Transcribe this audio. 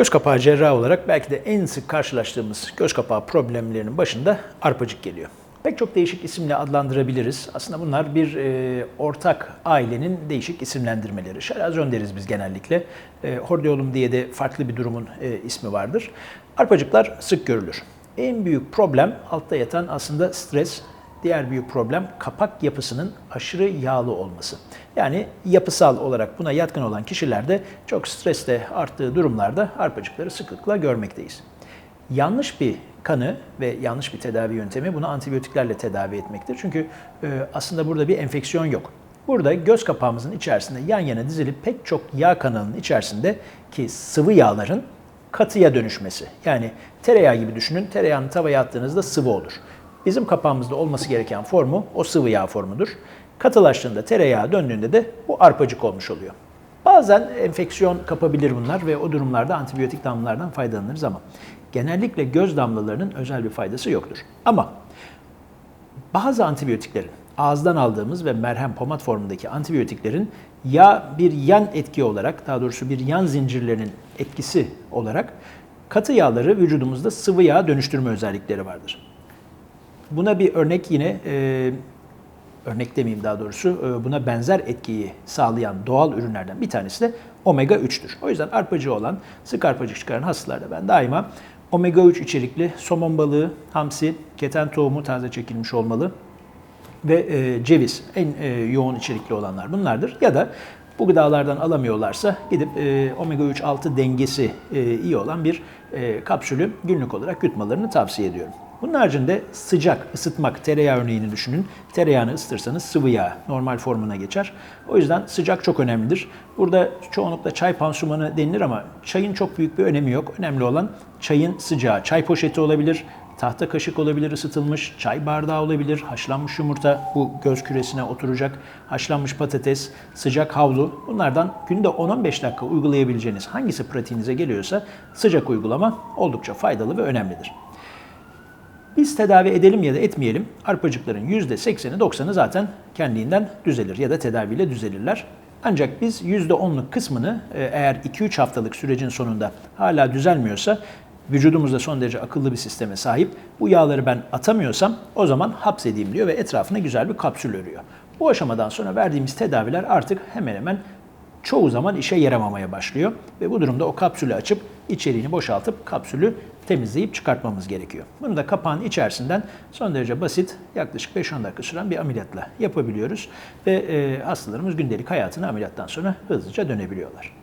Göz kapağı cerrahı olarak belki de en sık karşılaştığımız göz kapağı problemlerinin başında arpacık geliyor. Pek çok değişik isimle adlandırabiliriz. Aslında bunlar bir e, ortak ailenin değişik isimlendirmeleri. Şerazyon deriz biz genellikle. E, hordeolum diye de farklı bir durumun e, ismi vardır. Arpacıklar sık görülür. En büyük problem altta yatan aslında stres. Diğer büyük problem kapak yapısının aşırı yağlı olması. Yani yapısal olarak buna yatkın olan kişilerde çok streste arttığı durumlarda arpacıkları sıklıkla görmekteyiz. Yanlış bir kanı ve yanlış bir tedavi yöntemi bunu antibiyotiklerle tedavi etmektir. Çünkü e, aslında burada bir enfeksiyon yok. Burada göz kapağımızın içerisinde yan yana dizilip pek çok yağ kanalının içerisinde ki sıvı yağların katıya dönüşmesi. Yani tereyağı gibi düşünün. Tereyağını tavaya attığınızda sıvı olur. Bizim kapağımızda olması gereken formu o sıvı yağ formudur. Katılaştığında tereyağı döndüğünde de bu arpacık olmuş oluyor. Bazen enfeksiyon kapabilir bunlar ve o durumlarda antibiyotik damlalardan faydalanırız ama genellikle göz damlalarının özel bir faydası yoktur. Ama bazı antibiyotiklerin ağızdan aldığımız ve merhem pomat formundaki antibiyotiklerin ya bir yan etki olarak daha doğrusu bir yan zincirlerinin etkisi olarak katı yağları vücudumuzda sıvı yağ dönüştürme özellikleri vardır. Buna bir örnek yine e, örnek demeyeyim daha doğrusu e, buna benzer etkiyi sağlayan doğal ürünlerden bir tanesi de omega 3'tür. O yüzden arpacığı olan sık arpacık çıkaran hastalarda ben daima omega 3 içerikli somon balığı, hamsi, keten tohumu taze çekilmiş olmalı ve e, ceviz en e, yoğun içerikli olanlar bunlardır. Ya da bu gıdalardan alamıyorlarsa gidip e, omega 3 6 dengesi e, iyi olan bir e, kapsülü günlük olarak yutmalarını tavsiye ediyorum. Bunun haricinde sıcak, ısıtmak, tereyağı örneğini düşünün. Tereyağını ısıtırsanız sıvı yağ normal formuna geçer. O yüzden sıcak çok önemlidir. Burada çoğunlukla çay pansumanı denilir ama çayın çok büyük bir önemi yok. Önemli olan çayın sıcağı. Çay poşeti olabilir, tahta kaşık olabilir ısıtılmış, çay bardağı olabilir, haşlanmış yumurta bu göz küresine oturacak, haşlanmış patates, sıcak havlu. Bunlardan günde 10-15 dakika uygulayabileceğiniz hangisi pratiğinize geliyorsa sıcak uygulama oldukça faydalı ve önemlidir. Biz tedavi edelim ya da etmeyelim arpacıkların %80'i 90'ı zaten kendinden düzelir ya da tedaviyle düzelirler. Ancak biz %10'luk kısmını e, eğer 2-3 haftalık sürecin sonunda hala düzelmiyorsa vücudumuzda son derece akıllı bir sisteme sahip. Bu yağları ben atamıyorsam o zaman hapsedeyim diyor ve etrafına güzel bir kapsül örüyor. Bu aşamadan sonra verdiğimiz tedaviler artık hemen hemen çoğu zaman işe yaramamaya başlıyor. Ve bu durumda o kapsülü açıp içeriğini boşaltıp kapsülü temizleyip çıkartmamız gerekiyor. Bunu da kapağın içerisinden son derece basit yaklaşık 5-10 dakika süren bir ameliyatla yapabiliyoruz. Ve e, hastalarımız gündelik hayatına ameliyattan sonra hızlıca dönebiliyorlar.